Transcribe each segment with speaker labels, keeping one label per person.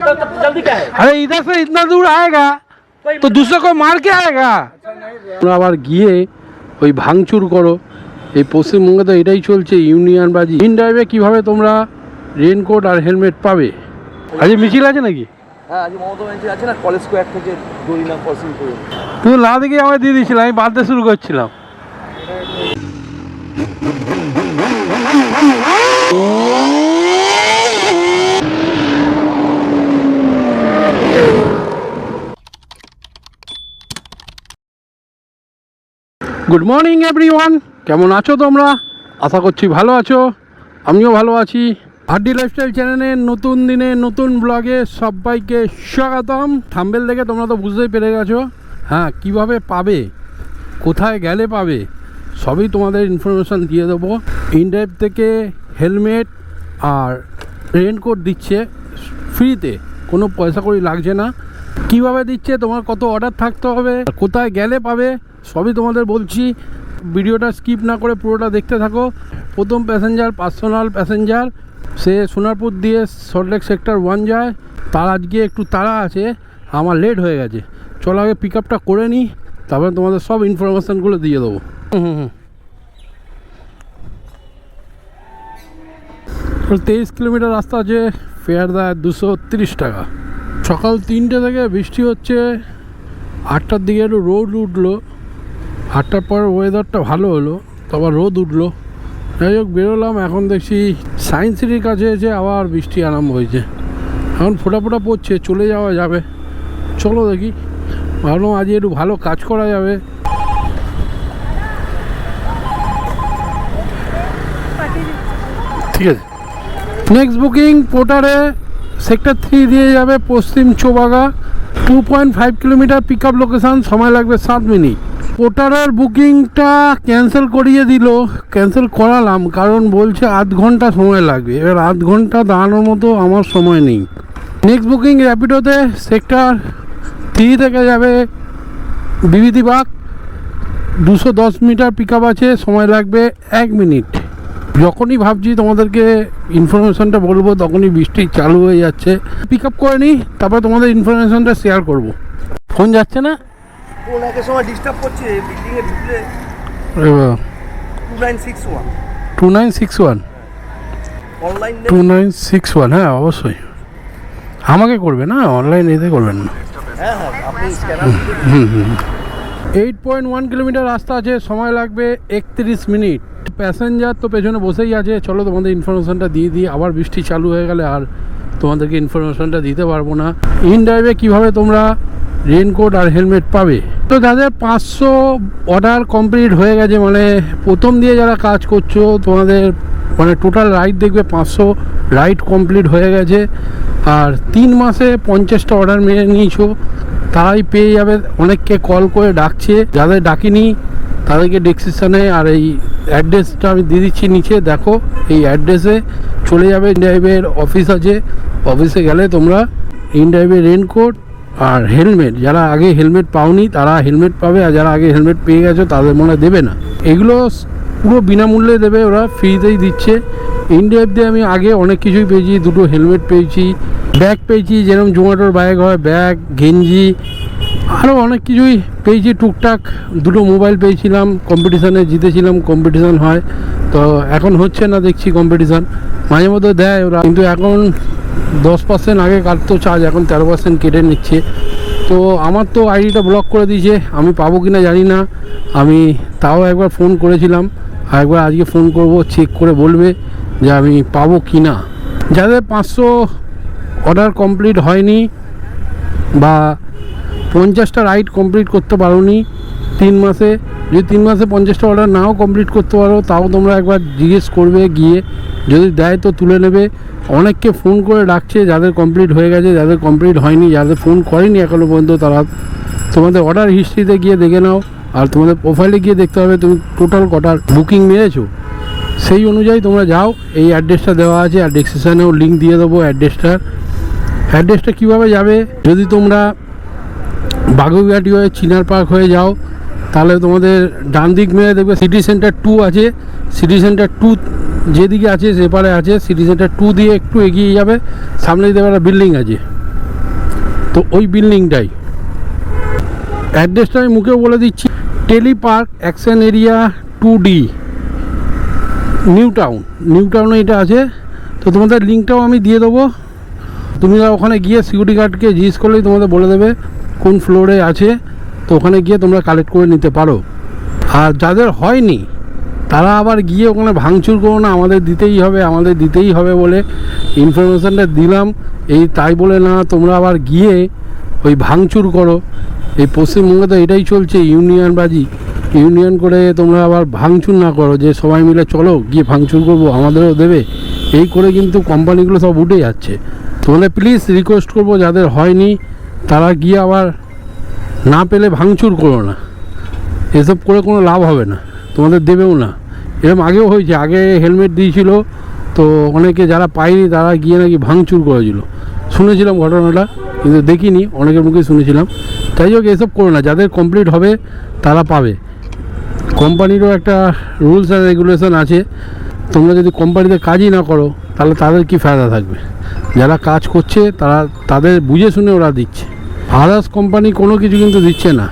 Speaker 1: तो, तो जल्दी क्या है
Speaker 2: अरे इधर से इतना दूर आएगा तो दूसरे को मार के आएगा তোমরা আবার গিয়ে ওই ভাঙচুর করো এই পশ্চিমবঙ্গে তো এটাই চলছে ইউনিয়ন বাজি ইন ড্রাইভে কীভাবে তোমরা রেনকোট আর হেলমেট পাবে আজ মিছিল আছে নাকি
Speaker 1: হ্যাঁ আজ মমতা ব্যানার্জি আছে না কলেজ স্কোয়ার থেকে দড়িনা ক্রসিং করে
Speaker 2: তুমি না দেখে আমায় দিয়ে দিয়েছিলে আমি বাদতে শুরু করছিলাম গুড মর্নিং এভরিওয়ান কেমন আছো তোমরা? আশা করছি ভালো আছো। আমিও ভালো আছি। হাড্ডি লাইফস্টাইল চ্যানেলের নতুন দিনে নতুন ব্লগে সবাইকে স্বাগতম। থাম্বেল দেখে তোমরা তো বুঝতেই পেরে গেছো। হ্যাঁ কীভাবে পাবে? কোথায় গেলে পাবে? সবই তোমাদের ইনফরমেশান দিয়ে দেবো। ইনড্রাইভ থেকে হেলমেট আর রেনকোট দিচ্ছে। ফ্রিতে কোনো পয়সা করি লাগছে না। কীভাবে দিচ্ছে, তোমার কত অর্ডার থাকতে হবে, কোথায় গেলে পাবে, সবই তোমাদের বলছি। ভিডিওটা স্কিপ না করে পুরোটা দেখতে থাকো। প্রথম প্যাসেঞ্জার পার্সোনাল প্যাসেঞ্জার সে সোনারপুর দিয়ে সল্টলেক সেক্টর ওয়ান যায়। তার আজকে একটু তাড়া আছে, আমার লেট হয়ে গেছে। চলো আগে পিক আপটা করে নিই তারপরে তোমাদের সব ইনফরমেশানগুলো দিয়ে দেবো। হুম হুম তেইশ কিলোমিটার রাস্তা আছে ফেয়ার দেয় দুশো তিরিশ টাকা। সকাল তিনটে থেকে বৃষ্টি হচ্ছে। আটটার দিকে একটু রোদ উঠল। আটটার পর ওয়েদারটা ভালো হলো, তারপর রোদ উঠল। যাই হোক, বেরোলাম, এখন দেখছি সায়েন্স সিটির কাছে এসে আবার বৃষ্টি আরম্ভ হয়েছে। এখন ফোটা ফোটা পড়ছে, চলে যাওয়া যাবে। চলো দেখি। ভাবলাম আজ একটু ভালো কাজ করা যাবে। ঠিক আছে। নেক্সট বুকিং পোর্টারে সেক্টর থ্রি দিয়ে যাবে Paschim Chowbaga two point five kilometre pick up location সময় লাগবে সাত মিনিট। পোর্টারের বুকিংটা ক্যান্সেল করিয়ে দিল। ক্যান্সেল করালাম, কারণ বলছে আধ ঘণ্টা সময় লাগবে। এবার আধ ঘণ্টা দাঁড়ানোর মতো আমার সময় নেই। নেক্সট বুকিং র্যাপিডোতে সেক্টর থ্রি থেকে যাবে বিভূতিবাগ দুশো দশ মিটার পিক আপ আছে, সময় লাগবে এক মিনিট। যখনই ভাবছি তোমাদেরকে ইনফরমেশনটা বলব তখনই বৃষ্টি চালু হয়ে যাচ্ছে। পিক আপ করে নিই তারপরে তোমাদের ইনফরমেশনটা শেয়ার করব। ফোন যাচ্ছে না?
Speaker 1: কোন একের সময় ডিস্টার্ব করছে বিল্ডিং এ ঢুকলে two nine six one
Speaker 2: two nine six one
Speaker 1: online
Speaker 2: two nine six one হ্যাঁ অবশ্যই। আমাকে করবে না? অনলাইন এতে করবেন না।
Speaker 1: হ্যাঁ হ্যাঁ আপনি scanner
Speaker 2: eight point one kilometre রাস্তা আছে, সময় লাগবে একত্রিশ মিনিট। প্যাসেঞ্জার তো পেছনে বসেই আছে, চলো তোমাদের ইনফরমেশনটা দিয়ে দিই, আবার বৃষ্টি চালু হয়ে গেলে আর তোমাদেরকে ইনফরমেশনটা দিতে পারব না। ইন ড্রাইভে কীভাবে তোমরা রেনকোট আর হেলমেট পাবে? তো যাদের পাঁচশো অর্ডার কমপ্লিট হয়ে গেছে মানে প্রথম দিয়ে যারা কাজ করছ, তোমাদের মানে টোটাল রাইড দেখবে পাঁচশো রাইড কমপ্লিট হয়ে গেছে। আর তিন মাসে পঞ্চাশটা অর্ডার মেরে নিয়েছো, তারাই পেয়ে যাবে। অনেককে কল করে ডাকছে, যাদের ডাকিনি, তাদেরকে ডেসক্রিপশানে আর এই অ্যাড্রেসটা আমি দিয়ে দিচ্ছি নিচে। দেখো, এই অ্যাড্রেসে চলে যাবে ইনড্রাইভের অফিস আছে। অফিসে গেলে তোমরা ইনড্রাইভের রেনকোট আর হেলমেট যারা আগে হেলমেট পাওনি, তারা হেলমেট পাবে, আর যারা আগে হেলমেট পেয়ে গেছো, তাদের মনে দেবে না। এগুলো পুরো বিনামূল্যে দেবে, ওরা ফ্রিতেই দিচ্ছে। দিয়ে আমি আগে অনেক কিছুই পেয়েছি, দুটো হেলমেট পেয়েছি ব্যাগ পেয়েছি, যেরকম জোম্যাটোর ব্যাগ হয় ব্যাগ গেঞ্জি আরও অনেক কিছুই পেয়েছি, টুকটাক দুটো মোবাইল পেয়েছিলাম কম্পিটিশানে জিতেছিলাম কম্পিটিশান হয়। তো এখন হচ্ছে না দেখছি কম্পিটিশান মাঝে মধ্যে দেয় ওরা, কিন্তু এখন দশ পার্সেন্ট আগে কাটতো চার্জ এখন তেরো পার্সেন্ট কেটে নিচ্ছে। তো আমার তো আইডিটা ব্লক করে দিয়েছে, আমি পাবো কি না জানি না। আমি তাও একবার ফোন করেছিলাম আর একবার আজকে ফোন করব চেক করে বলবে। যে আমি পাবো কি না। যাদের পাঁচশো অর্ডার কমপ্লিট হয়নি বা পঞ্চাশটা রাইড কমপ্লিট করতে পারোনি তিন মাসে, যদি তিন মাসে পঞ্চাশটা অর্ডার নাও কমপ্লিট করতে পারো, তাও তোমরা একবার জিজ্ঞেস করবে গিয়ে, যদি দেয় তো তুলে নেবে। অনেককে ফোন করে ডাকছে, যাদের কমপ্লিট হয়ে গেছে, যাদের কমপ্লিট হয়নি, যাদের ফোন করেনি এখনও পর্যন্ত তারা তোমাদের অর্ডার হিস্ট্রিতে গিয়ে দেখে নাও, আর তোমাদের প্রোফাইলে গিয়ে দেখতে হবে তুমি টোটাল কটার বুকিং মেরেছো। সেই অনুযায়ী তোমরা যাও, এই অ্যাড্রেসটা দেওয়া আছে আর ডেসক্রিপশানেও লিঙ্ক দিয়ে দেবো অ্যাড্রেসটার অ্যাড্রেসটা কীভাবে যাবে? যদি তোমরা বাগুইঘাটি হয়ে চিনার পার্ক হয়ে যাও, তাহলে তোমাদের ডান দিক মেরে দেখবে সিটি সেন্টার টু আছে। সিটি সেন্টার টু যেদিকে আছে, সেপারে আছে। সিটি সেন্টার টু দিয়ে একটু এগিয়ে যাবে। সামনে দেখবে একটা বিল্ডিং আছে। তো ওই বিল্ডিংটাই অ্যাড্রেসটা আমি মুখে বলে দিচ্ছি। Tele park action area two the new town new টাউনে এটা আছে। তো তোমাদের লিঙ্কটাও আমি দিয়ে দেবো। তুমি ওখানে গিয়ে সিকিউরিটি গার্ডকে জিজ্ঞেস করলেই তোমাদের বলে দেবে কোন ফ্লোরে আছে। তো ওখানে গিয়ে তোমরা কালেক্ট করে নিতে পারো। আর যাদের হয়নি, তারা আবার গিয়ে ওখানে ভাঙচুর করো না। আমাদের দিতেই হবে, আমাদের দিতেই হবে বলে ইনফরমেশানটা দিলাম। এই তাই বলে না, তোমরা আবার গিয়ে ওই ভাঙচুর করো। এই পশ্চিমবঙ্গে তো এটাই চলছে, ইউনিয়নবাজি। ইউনিয়ন করে তোমরা আবার ভাঙচুর না করো, যে সবাই মিলে চলো, গিয়ে ভাঙচুর করব, আমাদেরও দেবে। এই করে কিন্তু কোম্পানিগুলো সব উঠে যাচ্ছে। তোমাদের প্লিজ রিকোয়েস্ট করব, যাদের হয়নি, তারা গিয়ে আবার না পেলে ভাঙচুর করো না। এসব করে কোনো লাভ হবে না, তোমাদের দেবেও না। এরকম আগেও হয়েছে, আগে হেলমেট দিয়েছিল, তো অনেকে যারা পায়নি, তারা গিয়ে নাকি ভাঙচুর করেছিল। শুনেছিলাম ঘটনাটা, কিন্তু দেখিনি, অনেকের মুখে শুনেছিলাম। তাই হোক, এসব করো না, যাদের কমপ্লিট হবে, তারা পাবে। কোম্পানিরও একটা রুলস অ্যান্ড রেগুলেশন আছে। তোমরা যদি কোম্পানিতে কাজই না করো, তাহলে তাদের কি ফায়দা থাকবে? যারা কাজ করছে, তারা তাদের বুঝে শুনে ওরা দিচ্ছে। আদার্স কোম্পানি কোনো কিছু কিন্তু দিচ্ছে না।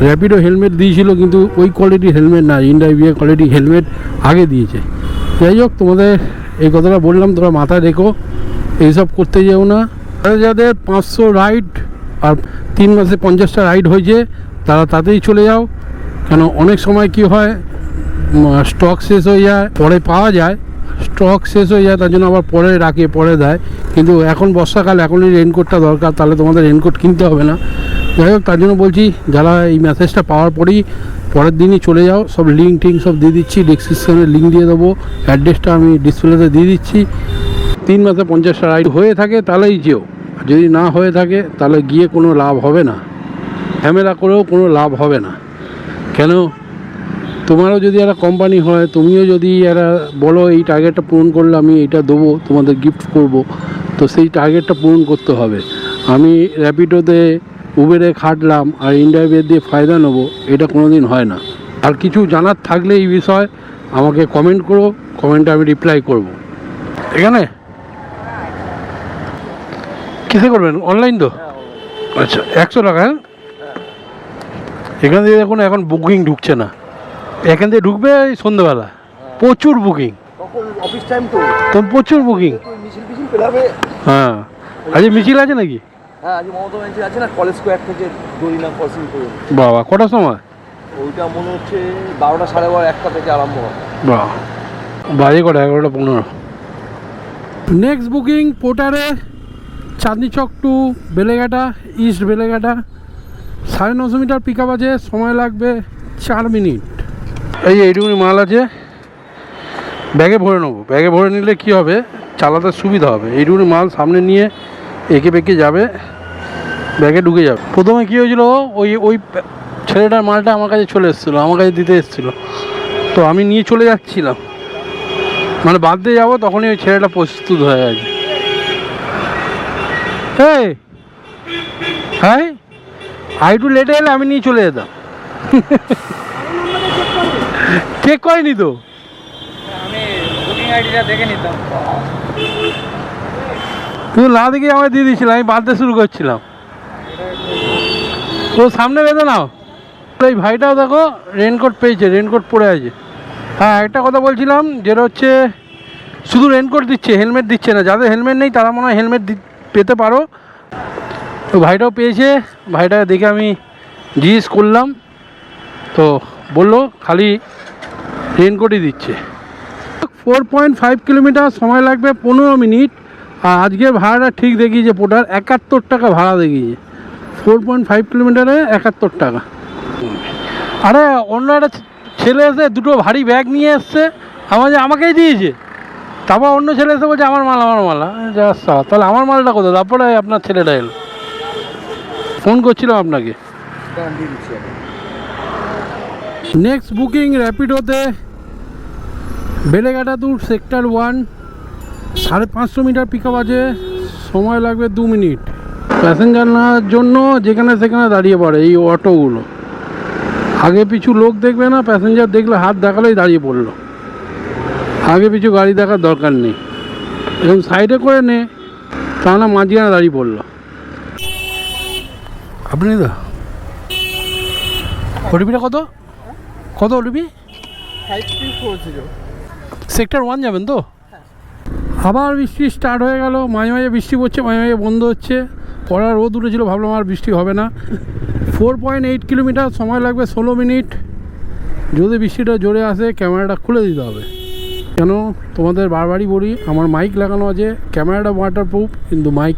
Speaker 2: র্যাপিডো হেলমেট দিয়েছিল, কিন্তু ওই কোয়ালিটির হেলমেট না ইন্ডিয়া কোয়ালিটি হেলমেট আগে দিয়েছে। যাই হোক, তোমাদের এই কথাটা বললাম, তোমরা মাথায় রেখো। এইসব করতে যেও না। যাদের পাঁচশো রাইড আর তিন মাসে পঞ্চাশটা রাইড হয়েছে, তারা তাতেই চলে যাও। কেন অনেক সময় কি হয় স্টক শেষ হয়ে যায়, পরে পাওয়া যায়। স্টক শেষ হয়ে যায়, তার জন্য আবার পরে রাখে, পরে দেয়। কিন্তু এখন বর্ষাকাল, এখনই রেনকোটটা দরকার, তাহলে তোমাদের রেনকোট কিনতে হবে না। যাই হোক, তার জন্য বলছি, যারা এই মেসেজটা পাওয়ার পরেই পরের দিনই চলে যাও, সব লিঙ্ক টিঙ্ক সব দিয়ে দিচ্ছি ডিসক্রিপশনে লিঙ্ক দিয়ে দেবো অ্যাড্রেসটা আমি ডিসপ্লেতে দিয়ে দিচ্ছি। তিন মাসে পঞ্চাশটা রাইড হয়ে থাকে, তাহলেই যেও। যদি না হয়ে থাকে, তাহলে গিয়ে কোনো লাভ হবে না। ঝামেলা করেও কোনো লাভ হবে না। কেন? তোমারও যদি একটা কোম্পানি হয় তুমিও যদি একটা বলো এই টার্গেটটা পূরণ করলে আমি এটা দেবো তোমাদের গিফট করব তো সেই টার্গেটটা পূরণ করতে হবে। আমি র্যাপিডোতে উবেরে খাটলাম আর ইন্ডিয়া বের দিয়ে ফায়দা নেব এটা কোনো দিন হয় না। আর কিছু জানার থাকলে এই বিষয় আমাকে কমেন্ট করো কমেন্টে আমি রিপ্লাই করব। এখানে? কিসে করবেন? অনলাইন তো? আচ্ছা একশো টাকা হ্যাঁ? এখান থেকে দেখুন এখন বুকিং ঢুকছে না। এখান থেকে ঢুকবে এই সন্ধ্যেবেলা। প্রচুর বুকিং
Speaker 1: তখন অফিস টাইম তো?
Speaker 2: তখন প্রচুর বুকিং হ্যাঁ। আজ মিছিল আছে নাকি?
Speaker 1: হ্যাঁ আজ মমতা ব্যানার্জি আছে না কলেজ স্কোয়ার থেকে দড়িনা ক্রসিং পর্যন্ত
Speaker 2: বাবা কটার সময়?
Speaker 1: ওইটা মনে হচ্ছে বারোটা সাড়ে বারো একটা থেকে আরম্ভ হয়
Speaker 2: বাহ। বাজে কটা? এগারোটা পনেরো। নেক্সট বুকিং পোর্টারে চাঁদনি চক টু বেলেঘাটা ইস্ট বেলেঘাটা সাড়ে নশো মিটার পিক আপ আছে, সময় লাগবে চার মিনিট। এই এইটুকুনি মাল আছে, ব্যাগে ভরে নেব। ব্যাগে ভরে নিলে কি হবে? চালাতে সুবিধা হবে। এইটুকুনি মাল সামনে নিয়ে এঁকে বেঁকে যাবে, ব্যাগে ঢুকে যাবে। প্রথমে কী হয়েছিল, ওই ওই ছেলেটার মালটা আমার কাছে চলে এসেছিল, আমার কাছে দিতে এসেছিল। তো আমি নিয়ে চলে যাচ্ছিলাম। মানে বাদ দিয়ে যাব, তখনই ওই ছেলেটা প্রস্তুত হয়ে গেছে। হ্যাঁ একটু লেটে এলে আমি নিয়ে চলে যেতাম। চেক করেনি তো? তুই না দেখে আমায় দিয়ে দিয়েছিলাম আমি বাঁধতে শুরু করছিলাম। তো সামনে বেঁধে নাও। এই ভাইটাও দেখো রেনকোট পেয়েছে রেনকোট পরে আছে। হ্যাঁ একটা কথা বলছিলাম যেটা হচ্ছে শুধু রেনকোট দিচ্ছে হেলমেট দিচ্ছে না। যাদের হেলমেট নেই তারা মনে হয় হেলমেট পেতে পারো। তো ভাইটাও পেয়েছে। ভাইটা দেখে আমি জিজ্ঞেস করলাম। তো বলল, খালি রেনকোটই দিচ্ছে। ফোর পয়েন্ট ফাইভ কিলোমিটার সময় লাগবে পনেরো মিনিট। আর আজকের ভাড়াটা ঠিক দেখিয়েছে পোটার, একাত্তর টাকা ভাড়া দেখিয়েছে। ফোর পয়েন্ট ফাইভ কিলোমিটারে একাত্তর টাকা। আরে, অন্য একটা ছেলে এসে দুটো ভারী ব্যাগ নিয়ে এসছে আমাকে আমাকেই দিয়েছে। তারপর অন্য ছেলে এসে বলছে, আমার মাল আমার মাল। তাহলে আমার মালটা কোথায়? তারপরে আপনার ছেলেটা এলো। ফোন করছিলাম আপনাকে। নেক্সট বুকিং র্যাপিডোতে বেলেঘাটা টু সেক্টর ওয়ান সাড়ে পাঁচশো মিটার পিক আছে, সময় লাগবে দু মিনিট। প্যাসেঞ্জার নেওয়ার জন্য যেখানে সেখানে দাঁড়িয়ে পড়ে এই অটোগুলো আগে পিছু লোক দেখবে না প্যাসেঞ্জার দেখলে হাত দেখালেই দাঁড়িয়ে পড়ল। আগে পিছু গাড়ি দেখার দরকার নেই। এবং সাইডে করে নে, তা না মাঝখানে দাঁড়িয়ে পড়ল। আপনি তো? ওটিপিটা কত? কত ওটিপি সেক্টর ওয়ান যাবেন তো? আবার বৃষ্টি স্টার্ট হয়ে গেল মাঝে মাঝে বৃষ্টি পড়ছে মাঝে মাঝে বন্ধ হচ্ছে। পড়া রোদ উঠেছিল ভাবলাম আর বৃষ্টি হবে না। ফোর পয়েন্ট এইট কিলোমিটার সময় লাগবে ষোলো মিনিট যদি বৃষ্টিটা জোরে আসে ক্যামেরাটা খুলে দিতে হবে। কেন? তোমাদের বারবারই বলি আমার মাইক লাগানো আছে। ক্যামেরাটা ওয়াটারপ্রুফ কিন্তু মাইক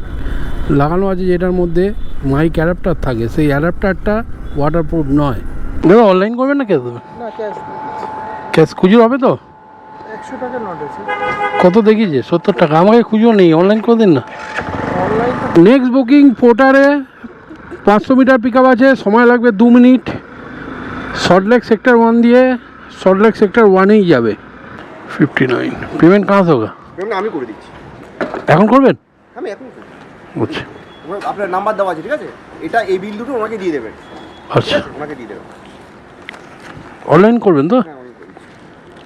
Speaker 2: লাগানো আছে যেটার মধ্যে। মাইক অ্যাডাপ্টার থাকে সেই অ্যাডাপ্টারটা ওয়াটারপ্রুফ নয়। দাদা অনলাইন করবেন না ক্যাশ দেবেন
Speaker 1: না ক্যাশ
Speaker 2: ক্যাশ খুচরো হবে তো?
Speaker 1: একশো টাকা নোট আছে।
Speaker 2: কত দেখিয়েছে? সত্তর টাকা। আমাকে খুঁজো নেই অনলাইন করে দিন না।
Speaker 1: অনলাইন
Speaker 2: নেক্সট বুকিং পোর্টারে পাঁচশো মিটার পিক আপ আছে সময় লাগবে দু মিনিট। সল্টলেক সেক্টর ওয়ান দিয়ে সল্টলেক সেক্টর ওয়ানেই যাবে। ফিফটি নাইন পেমেন্ট কাঁচ হোক
Speaker 1: আমি করে দিচ্ছি।
Speaker 2: এখন করবেন?
Speaker 1: আমি এখন করছি। আপনার নাম্বার দেওয়া আছে ঠিক আছে? এটা এই বিল দুটো ওনাকে দিয়ে দেবেন।
Speaker 2: আচ্ছা।
Speaker 1: ওনাকে দিয়ে দেবেন।
Speaker 2: অনলাইন করবেন তো?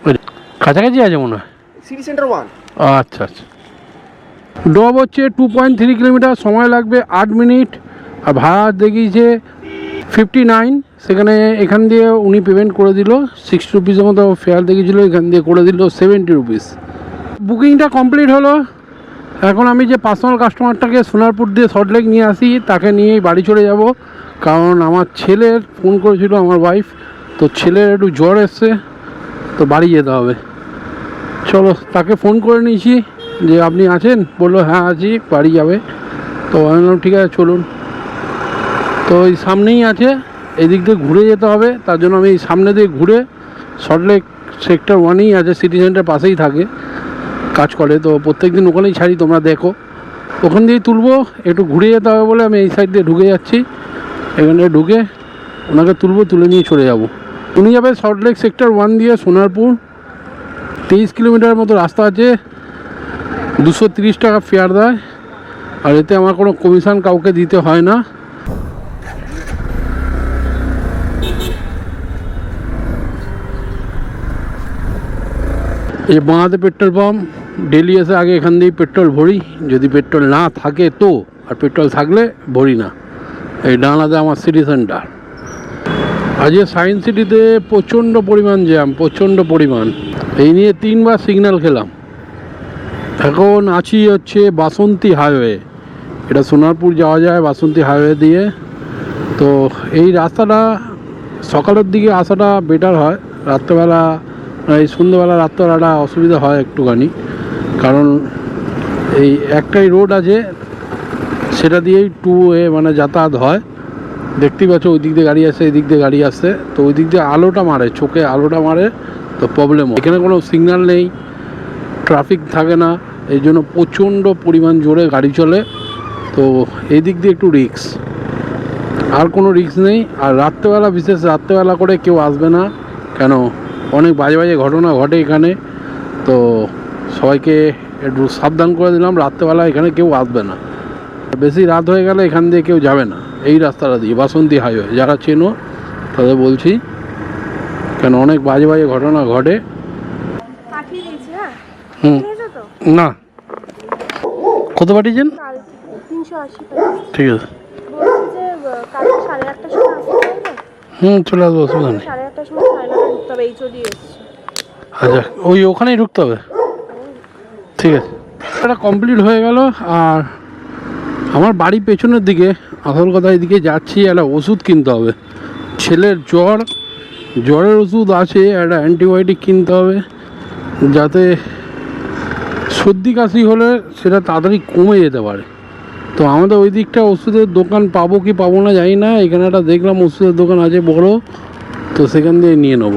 Speaker 1: হ্যাঁ
Speaker 2: কাছাকাছি আছে মনে হয়।
Speaker 1: সিটি সেন্টার ওয়ান
Speaker 2: আচ্ছা আচ্ছা। ডব হচ্ছে টু পয়েন্ট থ্রি কিলোমিটার সময় লাগবে আট মিনিট। আর ভাড়া দেখিয়েছে ফিফটি নাইন সেখানে এখান দিয়ে উনি পেমেন্ট করে দিল সিক্সটি রুপিসের মতো ফেয়ার দেখিয়েছিল এখান দিয়ে করে দিল সেভেন্টি রুপিস বুকিংটা কমপ্লিট হলো। এখন আমি যে পার্সোনাল কাস্টমারটাকে সোনারপুর দিয়ে সল্টলেক নিয়ে আসি, তাকে নিয়েই বাড়ি চলে যাব। কারণ আমার ছেলের ফোন করেছিল আমার ওয়াইফ তো ছেলের একটু জ্বর এসছে, তো বাড়ি যেতে হবে। চলো, তাকে ফোন করে নিয়েছি যে, আপনি আছেন? বলল হ্যাঁ আছি, বাড়ি যাবে। তো আমি বললাম, ঠিক আছে, চলুন। তো ওই সামনেই আছে, এদিক দিয়ে ঘুরে যেতে হবে। তার জন্য আমি এই সামনে দিয়ে ঘুরে সল্টলেক সেক্টর ওয়ানেই আছে সিটি সেন্টার পাশেই থাকে। কাজ করে, তো প্রত্যেক দিন ওখানেই ছাড়ি, তোমরা দেখো। ওখান দিয়েই তুলবো, একটু ঘুরে যেতে হবে বলে আমি এই সাইড দিয়ে ঢুকে যাচ্ছি। এখানে ঢুকে ওনাকে তুলবো, তুলে নিয়ে চলে যাব। উনি যাবে সল্টলেক সেক্টর ওয়ান দিয়ে সোনারপুর। তেইশ কিলোমিটার মতো রাস্তা আছে। দুশো তিরিশ টাকা ফেয়ার দেয়। আর এতে আমার কোনো কমিশন কাউকে দিতে হয় না। এই বাঁহাতে পেট্রোল পাম্প ডেলি এসে আগে এখান দিয়েই পেট্রোল ভরি। যদি পেট্রোল না থাকে তো, আর পেট্রোল থাকলে ভরি না। এই ডানাতে আমার সিটি সেন্টার। আজকে সায়েন্স সিটিতে প্রচণ্ড পরিমাণ জ্যাম, প্রচণ্ড পরিমাণ। এই নিয়ে তিনবার সিগন্যাল খেলাম। এখন আছি হচ্ছে বাসন্তী হাইওয়ে। এটা সোনারপুর যাওয়া যায় বাসন্তী হাইওয়ে দিয়ে। তো এই রাস্তাটা সকালের দিকে আসাটা বেটার হয়। রাত্রেবেলা, এই সন্ধ্যেবেলা, রাত্রেবেলাটা অসুবিধা হয় একটুখানি। কারণ এই একটাই রোড আছে, সেটা দিয়েই টু এ মানে যাতায়াত হয়। দেখতেই পাচ্ছ ওই দিক দিয়ে গাড়ি আসছে, এই দিক দিয়ে গাড়ি আসছে। তো ওই দিক দিয়ে আলোটা মারে, চোখে আলোটা মারে, তো প্রবলেম এখানে কোনো সিগন্যাল নেই ট্রাফিক থাকে না, এই জন্য প্রচণ্ড পরিমাণ জোরে গাড়ি চলে। তো এই দিক দিয়ে একটু রিক্স আর কোনো রিক্স নেই। আর রাত্রেবেলা, বিশেষ রাত্রেবেলা করে কেউ আসবে না। কেন? অনেক বাজে বাজে ঘটনা ঘটে এখানে। তো সবাইকে একটু সাবধান করে দিলাম রাত্রেবেলা এখানে কেউ আসবে না। বেশি রাত হয়ে গেলে এখান দিয়ে কেউ যাবে না। এই রাস্তাটা দিয়ে বাসন্তী হাইওয়ে যারা চেনো তাদের বলছি কেন অনেক বাজে বাজে ঘটনা ঘটে।
Speaker 3: হ্যাঁ?
Speaker 2: হুম। না। কত পাঠিয়েছেন? ঠিক আছে। হুম চলে আসব অসুবিধা নেই। আচ্ছা ওই ওখানেই ঢুকতে হবে? ঠিক আছে। এটা কমপ্লিট হয়ে গেল, আর আমার বাড়ি পেছনের দিকে আসল কথা এদিকে যাচ্ছি, একটা ওষুধ কিনতে হবে। ছেলের জ্বর, জ্বরের ওষুধ আছে, একটা অ্যান্টিবায়োটিক কিনতে হবে, যাতে সর্দি কাশি হলে সেটা তাড়াতাড়ি কমে যেতে পারে। তো আমাদের ওই দিকটা ওষুধের দোকান পাবো কি পাবো না জানি না, এখানে একটা দেখলাম ওষুধের দোকান আছে বড়, তো সেখান দিয়ে নিয়ে নেব।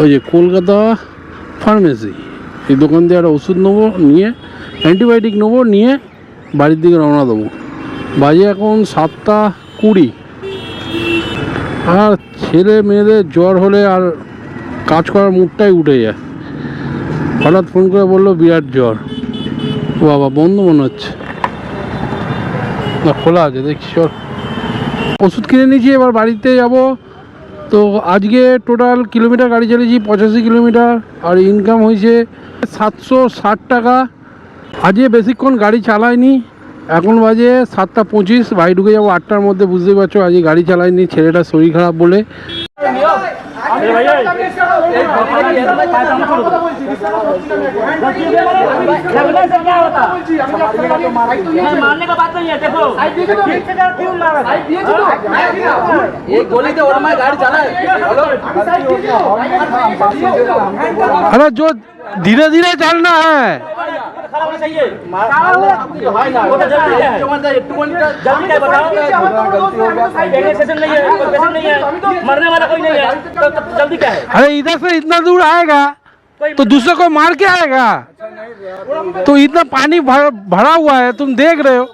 Speaker 2: ওই যে কলকাতা ফার্মেসি এই দোকান দিয়ে একটা ওষুধ নেব, নিয়ে অ্যান্টিবায়োটিক নেব, নিয়ে বাড়ির দিকে রওনা দেবো। বাজে এখন সাতটা কুড়ি। আর ছেলে মেয়েদের জ্বর হলে আর কাজ করার মুডটাই উঠে যায়। হঠাৎ ফোন করে বলল, বিরাট জ্বর। বাবা, বন্ধ মনে হচ্ছে। না, খোলা আছে, দেখছি, চল। ওষুধ কিনে নিয়েছি, এবার বাড়িতে যাব। তো আজকে টোটাল কিলোমিটার গাড়ি চালিয়েছি পঁচাশি কিলোমিটার আর ইনকাম হয়েছে সাতশো ষাট টাকা। আজকে বেশিক্ষণ গাড়ি চালাইনি, এখন বাজে সাতটা পঁচিশ, বাড়ি ঢুকে যাব আটটার মধ্যে, বুঝতেই পারছ, আজকে গাড়ি চালাইনি ছেলেটা শরীর খারাপ বলে।
Speaker 4: मारने का बात नहीं है देखो क्यों मारा
Speaker 5: এই গলিতে ওর মায় গাড়ি চালায়
Speaker 2: अरे जो धीरे धीरे चलना है
Speaker 4: खराब होना चाहिए। तो जल्दी क्या बताओ? पेट्रोल नहीं है पेशेंट नहीं है। मरने वाला कोई नहीं है। तो तो जल्दी क्या है?
Speaker 2: अरे इधर से इतना दूर आएगा तो दूसरे को मार के आएगा। तो इतना पानी भर, भरा हुआ है तुम देख रहे हो।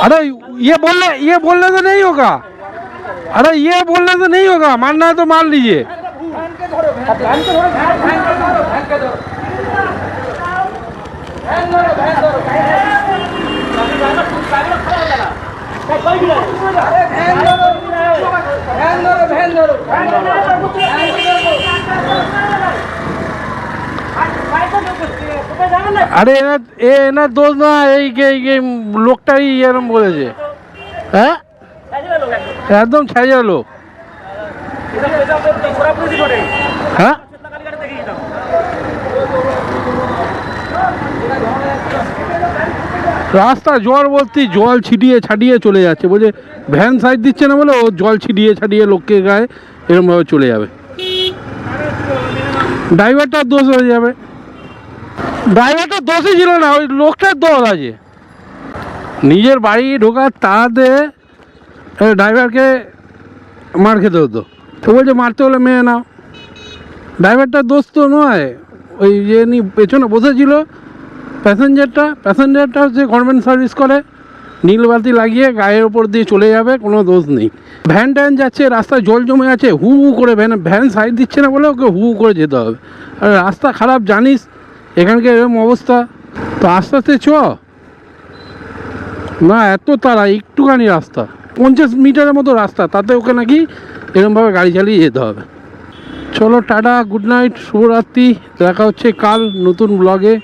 Speaker 2: अरे ये बोलने ये बोलने से नहीं होगा। अरे ये बोलने से नहीं होगा। मारना है तो मार लीजिए। আরে এনার এ এনার দোষ না এই লোকটাই এরম বলেছে। হ্যাঁ? একদম ছাইয়া লোক রাস্তা জল বলতে জল ছিটিয়ে ছাটিয়ে চলে যাচ্ছে। বলছে, ভ্যান সাইড দিচ্ছে না বলে ও জল ছিটিয়ে ছাটিয়ে লোককে গায়ে এরমভাবে চলে যাবে। ড্রাইভারটার দোষ হয়ে যাবে। ড্রাইভারটার দোষই ছিল না, ওই লোকটার দোষ আছে। নিজের বাড়ি ঢোকার তাড়াতে ড্রাইভারকে মার খেতে হতো। তো বলছে, মারতে হলে মেয়ে নাও। ড্রাইভারটার দোষ তো নয়, ওই যে পেছনে বসেছিল প্যাসেঞ্জারটা প্যাসেঞ্জারটা হচ্ছে গভর্নমেন্ট সার্ভিস করে, নীল বাতি লাগিয়ে গায়ের ওপর দিয়ে চলে যাবে, কোনো দোষ নেই। ভ্যান ট্যান যাচ্ছে, রাস্তায় জল জমে আছে, হু হু করে ভ্যান ভ্যান সাইড দিচ্ছে না বলে ওকে হু হু করে যেতে হবে। আর রাস্তা খারাপ, জানিস, এখানকার এরকম অবস্থা। তো আস্তে আস্তে চ। না, এত তারা, একটুখানি রাস্তা। পঞ্চাশ মিটারের মতো রাস্তা, তাতে ওকে নাকি এরকমভাবে গাড়ি চালিয়ে যেতে হবে। চলো, টাটা গুড নাইট শুভরাত্রি। দেখা হচ্ছে কাল নতুন ব্লগে